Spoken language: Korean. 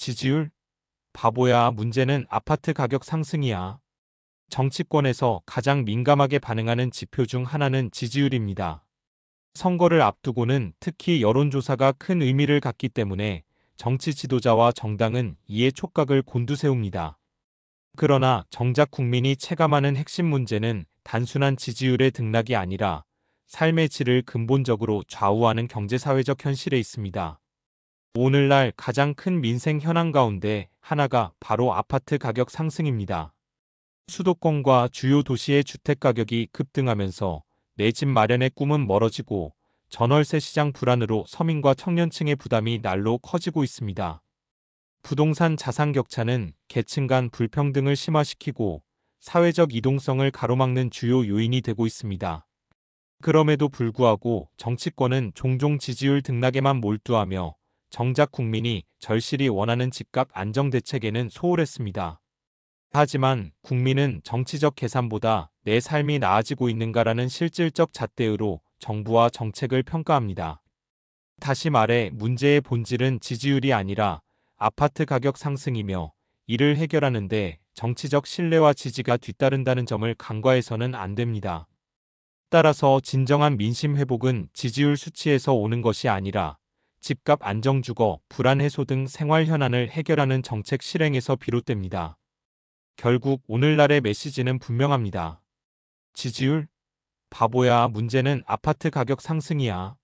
지지율? 바보야, 문제는 아파트 가격 상승이야. 정치권에서 가장 민감하게 반응하는 지표 중 하나는 지지율입니다. 선거를 앞두고는 특히 여론조사가 큰 의미를 갖기 때문에 정치 지도자와 정당은 이에 촉각을 곤두세웁니다. 그러나 정작 국민이 체감하는 핵심 문제는 단순한 지지율의 등락이 아니라 삶의 질을 근본적으로 좌우하는 경제사회적 현실에 있습니다. 오늘날 가장 큰 민생 현안 가운데 하나가 바로 아파트 가격 상승입니다. 수도권과 주요 도시의 주택 가격이 급등하면서 내 집 마련의 꿈은 멀어지고 전월세 시장 불안으로 서민과 청년층의 부담이 날로 커지고 있습니다. 부동산 자산 격차는 계층 간 불평등을 심화시키고 사회적 이동성을 가로막는 주요 요인이 되고 있습니다. 그럼에도 불구하고 정치권은 종종 지지율 등락에만 몰두하며 정작 국민이 절실히 원하는 집값 안정 대책에는 소홀했습니다. 하지만 국민은 정치적 계산보다 내 삶이 나아지고 있는가라는 실질적 잣대의로 정부와 정책을 평가합니다. 다시 말해 문제의 본질은 지지율이 아니라 아파트 가격 상승이며 이를 해결하는데 정치적 신뢰와 지지가 뒤따른다는 점을 간과해서는 안 됩니다. 따라서 진정한 민심 회복은 지지율 수치에서 오는 것이 아니라 집값 안정주거, 불안 해소 등 생활 현안을 해결하는 정책 실행에서 비롯됩니다. 결국 오늘날의 메시지는 분명합니다. 지지율? 바보야, 문제는 아파트 가격 상승이야.